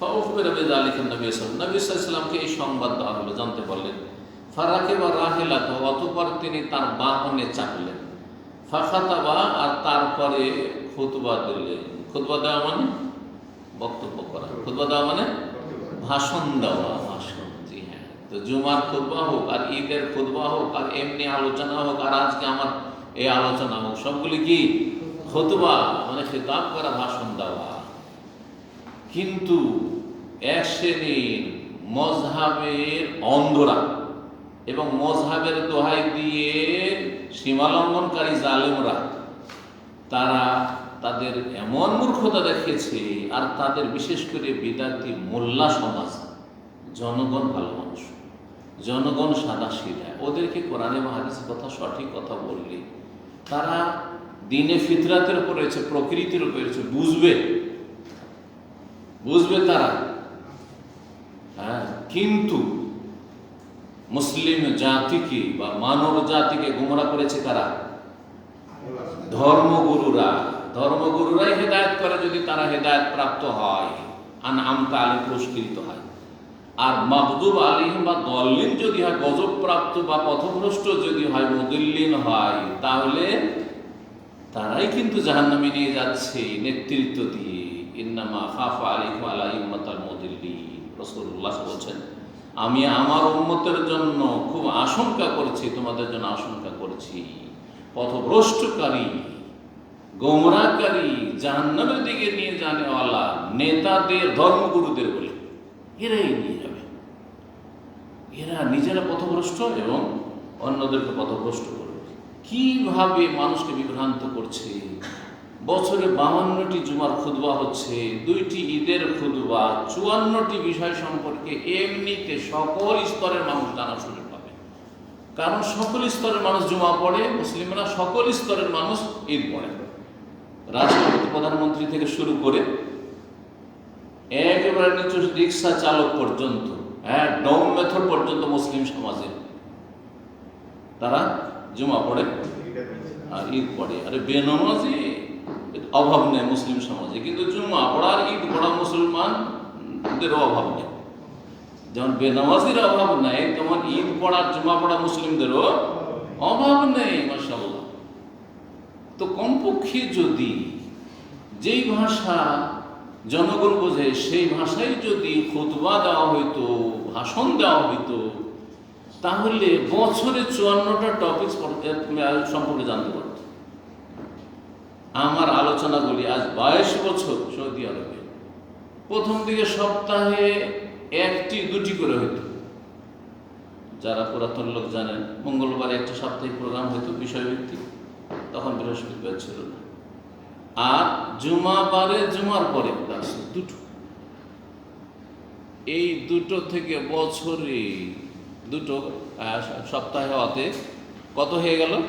ফাউফের বেদ আলী এই সংবাদ দেওয়া হলো, জানতে পারলেন। ফারাকে বা রাহেলা তো অতপর তিনি তার বাহনে চাপলেন। ফাখাতাবা আর তারপরে খুতবা দিলেন। খুতবা দেওয়া মানে? বক্তব্য করা। খুতবা দেওয়া মানে? ভাষণ দেওয়া, ভাষণ। জি হ্যাঁ। তো জুমার খুতবা হোক আর ঈদের খুতবা হোক আর এমনি আলোচনা হোক আর আজকে আমার এই আলোচনা হোক, সবগুলি কি? খুতবা মানে খেতাব করা, ভাষণ দেওয়া। কিন্তু এক শ্রেণির মজহাবের অন্ধরা এবং মজহাবের দোহাই দিয়ে সীমালঙ্ঘনকারী জালেমরা, তারা তাদের এমন মূর্খতা দেখিয়েছে আর তাদের বিশেষ করে বিদ্যার্থী মোল্লা সমাজ, জনগণ ভালো মানুষ, জনগণ সাদা সিধা ওদেরকে কোরআনে মহাদিসের কথা সঠিক কথা বললে তারা দিনে ফিতরাতের উপর রয়েছে, প্রকৃতির উপর রয়েছে, বুঝবে। বুঝবে তারা? হ্যাঁ কিন্তু মুসলিম জাতিকে বা মানব জাতিকে গুমরা করেছে তারা ধর্মগুরুরা। ধর্মগুরুরাই হেদায়ত করে যদি তারা হেদায়ত প্রাপ্ত হয় আন আমতা আলী পুরস্কৃত হয়। আর মাহদুব আলিম বা দল্লিন যদি হয় গজব প্রাপ্ত বা পথভ্রষ্ট যদি হয়, মুদুল্লিন হয়, তাহলে তারাই কিন্তু জাহান্নামে নিয়ে যাচ্ছে নেতৃত্ব দিয়ে। ইন্নামা খাফা আলিম আলা ইম্মাতাল মুদিল্লি রসুল্লাহ বলছেন, আমি আমার উন্মতের জন্য খুব আশঙ্কা করছি, তোমাদের জন্য আশঙ্কা করছি। পথভ্রষ্টকারী গোমরাকারী জাহান্নামের দিকে নিয়ে জানেওয়ালা নেতাদের, ধর্মগুরুদের বলে, এরাই নিয়ে যাবে। এরা নিজেরা পথভ্রষ্ট এবং অন্যদেরকে পথভ্রষ্ট করবে। কীভাবে মানুষকে বিভ্রান্ত করছে? বছরে বাহান্নটি জুমার খুদবা হচ্ছে, দুইটি ঈদের খুদবা চুয়ান্নটি বিষয় সম্পর্কে এমনিতে সকল স্তরের মানুষ জানা সুযোগ পাবে। কারণ সকল স্তরের মানুষ জুমা পড়ে, মুসলিমরা সকল স্তরের মানুষ ঈদ পড়ে। রাষ্ট্রপতি প্রধানমন্ত্রী থেকে শুরু করে একেবারে নিচু রিক্সা চালক পর্যন্ত হ্যাঁ ডম মেথড পর্যন্ত মুসলিম সমাজে তারা জুমা পড়ে, আর ঈদ পড়ে। আরে বেনামাজি অভাব নেই মুসলিম সমাজে। কিন্তু জুম্মা পড়ার ঈদ পড়া মুসলমানদেরও অভাব নেই। যেমন বেনামাজির অভাব নেই তেমন ঈদ পড়ার জুমা পড়া মুসলিমদেরও অভাব নেই তো কমপক্ষে যদি যেই ভাষা জনগণ বোঝে, সেই ভাষায় যদি খুতবা দেওয়া হইতো, ভাষণ দেওয়া হইতো, তাহলে বছরে চুয়ান্নটা টপিক সম্পর্কে জানতে পারত আমার আলোচনাগুলি আজ বাইশ বছর সৌদি আরবে। প্রথম দিকে সপ্তাহে একটি, দুটি করে হইতো। যারা পুরাতন লোক জানেন, মঙ্গলবার একটা সাপ্তাহিক প্রোগ্রাম হইতো বিষয়ভিত্তিক। তখন বৃহস্পতিবার ছিল না। আর জুমাবারে জুমার পরে দুটো। এই দুটো থেকে বছরে দুটো সপ্তাহে হওয়াতে কত হয়ে গেল?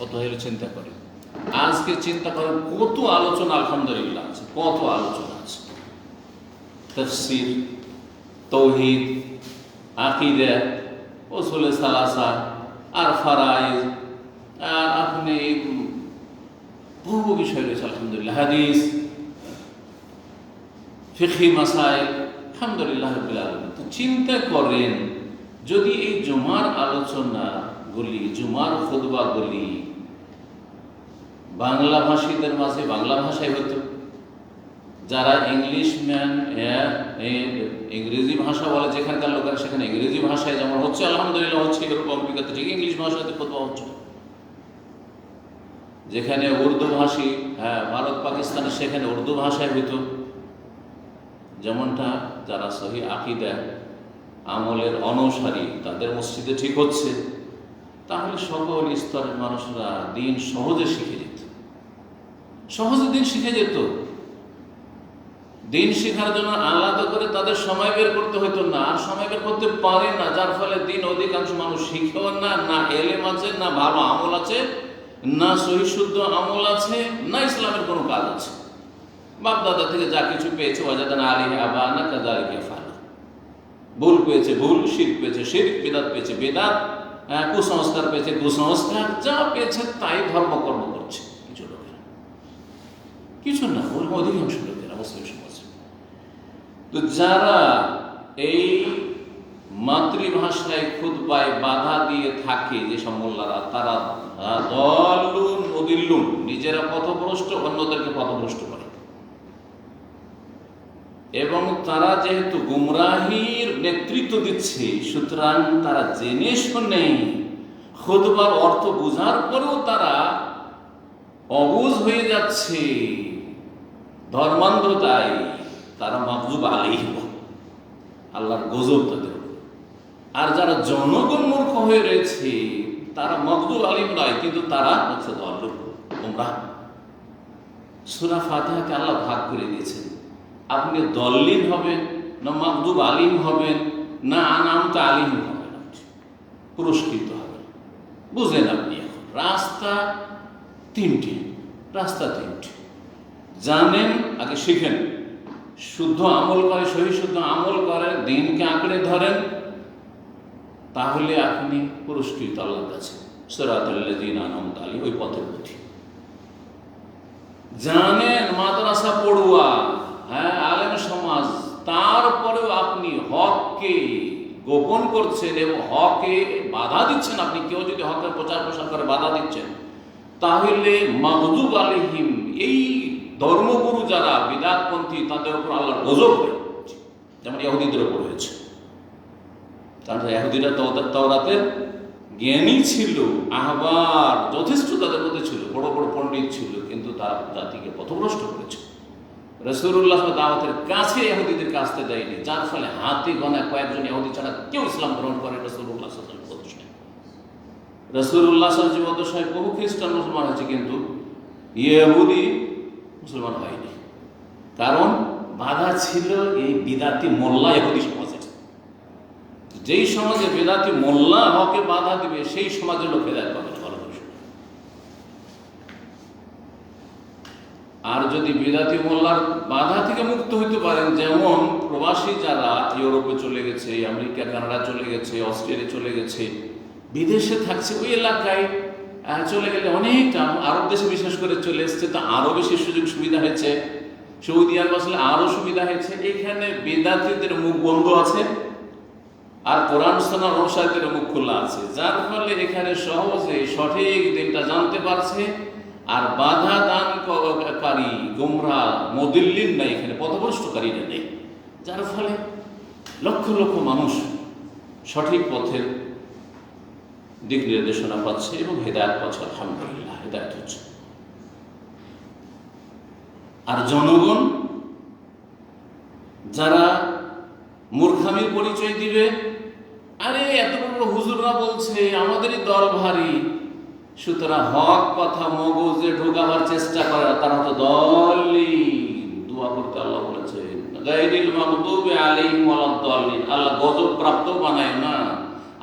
কত হয়ে চিন্তা করে আজকে চিন্তা করেন, কত আলোচনা আলহামদুলিল্লাহ আছে, কত আলোচনা আছে। তফসির, তৌহিদ, আকিদা ওসুলে সালাসা, আর ফারাইজ, আর আপনি বহু বিষয় রয়েছে, আলহামদুলিল্লাহ। হাদিস ফিখি মাসাইল আলহামদুলিল্লাহ তো চিন্তা করেন, যদি এই জুমার আলোচনাগুলি, জুমার খুতবাগুলি বাংলা ভাষীদের মাঝে বাংলা ভাষায় হতো। যারা ইংলিশ ম্যান ইংরেজি ভাষা বলে, যেখানকার লোকেরা সেখানে ইংরেজি ভাষায় যেমন হচ্ছে, আলহামদুলিল্লাহ হচ্ছে, এরকম অভিজ্ঞতা ঠিক ইংলিশ ভাষাতে কোথাও হচ্ছে। যেখানে উর্দু ভাষী হ্যাঁ ভারত, পাকিস্তানে, সেখানে উর্দু ভাষায় হইতো। যেমনটা যারা সহি আকিদা, আমলের অনুসারী, তাদের মসজিদে ঠিক হচ্ছে। তাহলে সকল স্তরের মানুষরা দিন সহজে শিখে সহজে দিন শিখে যেত। দিন শেখার জন্য আলাদা করে তাদের সময় বের করতে হতো না, আর সময় বের করতে পারে না, যার ফলে দিন অধিকাংশ মানুষ শিখেও না না এলেম আছে, না ভালো আমল আছে, না সহিশুদ্ধ আমল আছে, না ইসলামের কোনো কাজ আছে। বাপ দাদা থেকে যা কিছু পেয়েছে, ওয়াজাদান আলী আবা না কাদালিকে ফালা। ভুল পেয়েছে ভুল, শির পেয়েছে শির, বেদাত পেয়েছে বেদাত কুসংস্কার পেয়েছে কুসংস্কার, যা পেয়েছে তাই ধর্মকর্ম। কিছু না, ওর অধিকাংশ লোকেরা মুসলিম সমাজে তো যারা এই মাতৃভাষায় খুদবায় বাধা দিয়ে থাকে, যে সব মোল্লারা, তারা দলুন অদিল্লুন নিজেরা পথভ্রষ্ট, অন্যদেরকে পথভ্রষ্ট করে। এবং তারা যেহেতু গুমরাহির নেতৃত্ব দিচ্ছে, সুতরাং তারা জেনে শুনে খুদবার অর্থ বোঝার পরেও তারা অবুজ হয়ে যাচ্ছে। ধর্মান্ধতায় তারা মাকজুব আলাই আল্লাহর গজব তাদের আর যারা জনগণ মূর্খ হয়ে রয়েছে, তারা মকদুব আলিম নয়, কিন্তু তারা হচ্ছে তোমরা সুরা আল্লাহ ভাগ করে দিয়েছেন। আপনি দল্লিন হবেন, না মকদুব আলিম হবেন, না আনামতা আলিম আপনি। পুরস্কৃত হবেন। বুঝলেন আপনি এখন, রাস্তা তিনটি রাস্তা তিনটি। জানেন, আগে শিখেন। শুদ্ধ আমল করে, সহি শুদ্ধ আমল করেন দিনকে আঁকড়ে ধরেন, তাহলে আপনি পুরস্কৃত আল্লাহর কাছে। সরাতুল্লাদিন আনন্দ আলী ওই পথের প্রতি জানেন, মাদ্রাসা পড়ুয়া হ্যাঁ আলেম সমাজ, তারপরেও আপনি হককে গোপন করছেন এবং হকে বাধা দিচ্ছেন। আপনি কেউ যদি হকের প্রচার প্রসার করে বাধা দিচ্ছেন, তাহলে মাহদুব আলিহিম এই ধর্মগুরু যারা বিদাতপন্থী, তাদের উপর আল্লাহর গজব হয়ে যেমন ইহুদিদের উপর হয়েছে। কারণ ইহুদিরা তাওরাতের জ্ঞানী ছিল, আহবার, যথেষ্ট তাদের মধ্যে ছিল, বড় বড় পণ্ডিত ছিল, কিন্তু তারা জাতিকে পথভ্রষ্ট করেছে। রসুল্লাহ দাওয়াতের কাছে ইহুদিদের কাছতে দেয়নি, যার ফলে হাতে গনা কয়েকজন ইহুদি ছাড়া কেউ ইসলাম গ্রহণ করে রসুল্লাহ প্রতিষ্ঠায়। রসুল্লাহ জীবদশায় বহু খ্রিস্টান মুসলমান হয়েছে, কিন্তু ইহুদি মুসলমান হয়নি। কারণ বাধা ছিল এই বিদাতি মোল্লা ইহুদি সমাজের। যেই সমাজে বেদাতি মোল্লা হকে বাধা দিবে, সেই সমাজের লোক হেদায়ত পাবে আর যদি বেদাতি মোল্লার বাধা থেকে মুক্ত হইতে পারেন, যেমন প্রবাসী যারা ইউরোপে চলে গেছে, আমেরিকা, কানাডা চলে গেছে, অস্ট্রেলিয়া চলে গেছে, বিদেশে থাকছে, ওই এলাকায় চলে গেলে অনেকটা আরব দেশে বিশেষ করে চলে এসছে, তো আরও বেশি সুযোগ সুবিধা হয়েছে। সৌদি আরব আসলে আরও সুবিধা হয়েছে। এখানে বেদাতিদের মুখ বন্ধ আছে, আর কোরআন সোনার অনুসারীদের মুখ খোলা আছে। যার ফলে এখানে সহজে সঠিক দিনটা জানতে পারছে, আর বাধা দানকারী গোমরা মদিল্লিন নাই, এখানে পথভ্রষ্টকারীরা নেই। যার ফলে লক্ষ লক্ষ মানুষ সঠিক পথের দিক নির্দেশনা পাচ্ছে এবং হেদায়ত পাচ্ছে, আলহামদুলিল্লাহ, হেদায়ত হচ্ছে। আর জনগণ যারা মূর্খামির পরিচয় দিবে, আরে এত বড় হুজুররা বলছে, আমাদেরই দল ভারী। সুতরাং হক, কথা, মগজে ঢোকাবার চেষ্টা করে, তারা তো দলই। দোয়া করতে আল্লাহ বলেছে আল্লাহ গজব প্রাপ্ত বানায় না।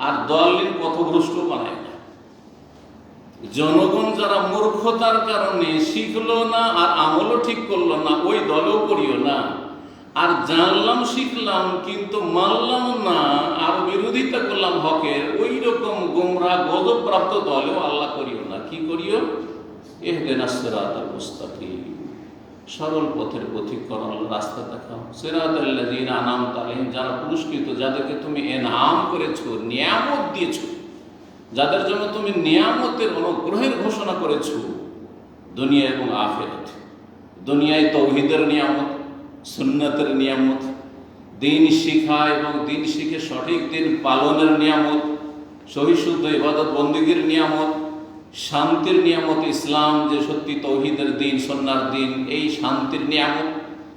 আর দলিন পথভ্রষ্ট বানায় না। জনগণ যারা মূর্খতার কারণে শিখলো না আর আমলও ঠিক করল না, ওই দলেও করিও না। আর জানলাম, শিখলাম, কিন্তু মানলাম না, আর বিরোধিতা করলাম হকের, ওই রকম গোমরা গজব প্রাপ্ত দলেও আল্লাহ করিও না। কি করিও? এহদেন আল মুস্তাকিম। সরল পথের পথিক করো রাস্তা দেখাও। সিরাত আল্লাযিন আনাম তালিম যারা পুরস্কৃত, যাদেরকে তুমি এনাম করেছ, নিয়ামত দিয়েছ, যাদের জন্য তুমি নিয়ামতের অনুগ্রহের ঘোষণা করেছ, দুনিয়া এবং আখেরাত। দুনিয়ায় তৌহিদের নিয়ামত, সুন্নতের নিয়ামত, দিন শিখা এবং দিন শিখে সঠিক দিন পালনের নিয়ামত সহিশুদ্ধ ইবাদত বন্দীগীর নিয়ামত শান্তির নিয়ামত ইসলাম যে সত্যি তৌহিদের দিন সন্ন্যার দিন এই শান্তির নিয়ামত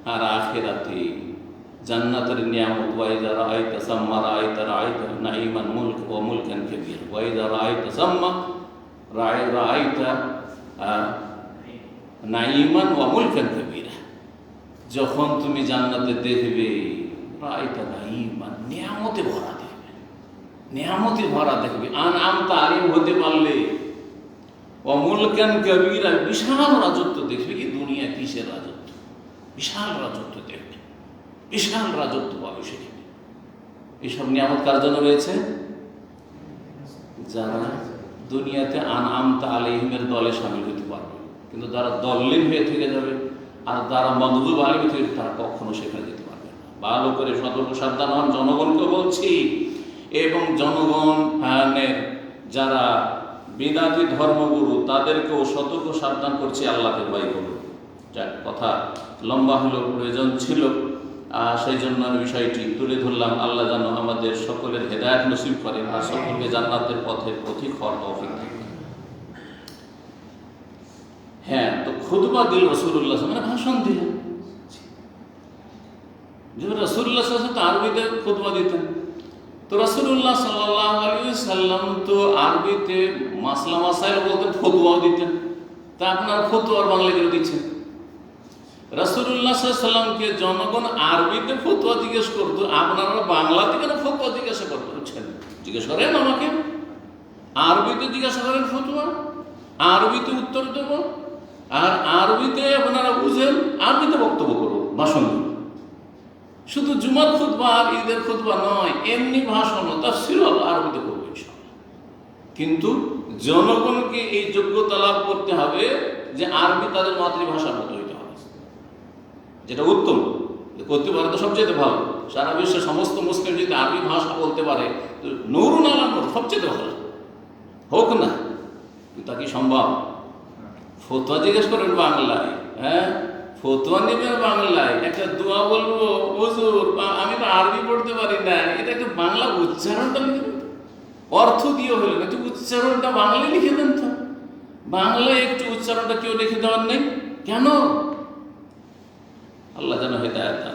আর আখেরাতে। জান্নাতের নিয়ামত ওয়াইদা রাআইতা সাম্মা রাআইতা রাআইতা নাঈমান মুলক ওয়া মুলকান কাবীর। ওয়াইদা রাআইতা সাম্মা রাআইতা আহ, নাঈমান ওয়া মুলকান কাবীর। যখন তুমি জান্নাতে দেখবে রাআইতা নাঈমান নিয়ামতে ভরা দেখবে। নিয়ামতে ভরা দেখবে। আন আম তালিম হতে পারলে অমুলকান কবিরা বিশাল রাজত্ব দেখবে কি? দুনিয়া কিসের রাজত্ব? বিশাল রাজত্ব দেখবে। বিশাল রাজত্ব পাবে সেখানে। এসব নিয়ামত কার জন্য রয়েছে? যারা দুনিয়াতে আন আমতা আলিহিমের দলে সামিল হতে পারবে। কিন্তু যারা দল্লিন হয়ে থেকে যাবে আর যারা মগজুব আলিম থেকে তারা কখনো সেখানে যেতে পারবে না। ভালো করে সতর্ক সাবধান হন। জনগণকে বলছি, এবং জনগণের যারা বিদাতি ধর্মগুরু, তাদেরকেও সতর্ক সাবধান করছি, আল্লাহকে ভয় করুন যাক কথা লম্বা হলেও প্রয়োজন ছিল সেই জন্য বিষয়টি তুলে ধরলাম। আল্লাহ যেন আমাদের সকলের হেদায়ত নসিব করে আর সকলকে জান্নাতের পথে পথিক হওয়ার তৌফিক হ্যাঁ তো খুদবা দিল রসুল্লাহ মানে ভাষণ দিলেন। রসুল্লাহ তো আরবিতে খুদবা দিতেন। তো রসুল্লাহ সাল্লাহ আলী সাল্লাম তো আরবিতে মাসলা মাসাইল বলতেন ফতুয়াও দিতেন। তা আপনার ফতুয়ার বাংলা করে দিচ্ছেন। রসুল্লাহ সাল্লামকে জনগণ আরবিতে ফতুয়া জিজ্ঞেস করতো, আপনারা বাংলাতে কেন ফতুয়া জিজ্ঞাসা করতে হচ্ছেন জিজ্ঞেস করেন আমাকে। আরবিতে জিজ্ঞাসা করেন ফতুয়া, আরবিতে উত্তর দেব, আর আরবিতে আপনারা বুঝেন, আরবিতে বক্তব্য করুন, ভাষণ শুধু জুমার খুতবা আর ঈদের খুতবা নয় এমনি ভাষণ তাফসির আরবিতে করব ইনশাআল্লাহ। কিন্তু জনগণকে এই যোগ্যতা লাভ করতে হবে যে আরবি তাদের মাতৃভাষার মতো হইতে হবে। যেটা উত্তম করতে পারে তো সবচেয়ে ভালো। সারা বিশ্বের সমস্ত মুসলিম যদি আরবি ভাষা বলতে পারে তো নৌরুন আলানোর সবচেয়ে ভালো। হোক না তা কি সম্ভব? ফতোয়া জিজ্ঞেস করেন বাংলায় হ্যাঁ? ফতোয়া নেবেন বাংলায়? একটা দোয়া বলব, হুজুর আমি তো আরবি পড়তে পারি না। এটা একটু বাংলা উচ্চারণটা লিখে অর্থ দিয়ে হলো না। একটু উচ্চারণটা বাংলায় লিখে দেন তো। বাংলায় একটু উচ্চারণটা কেউ লিখে দেওয়ার নেই। কেন? আল্লাহ যেন হেদায়ত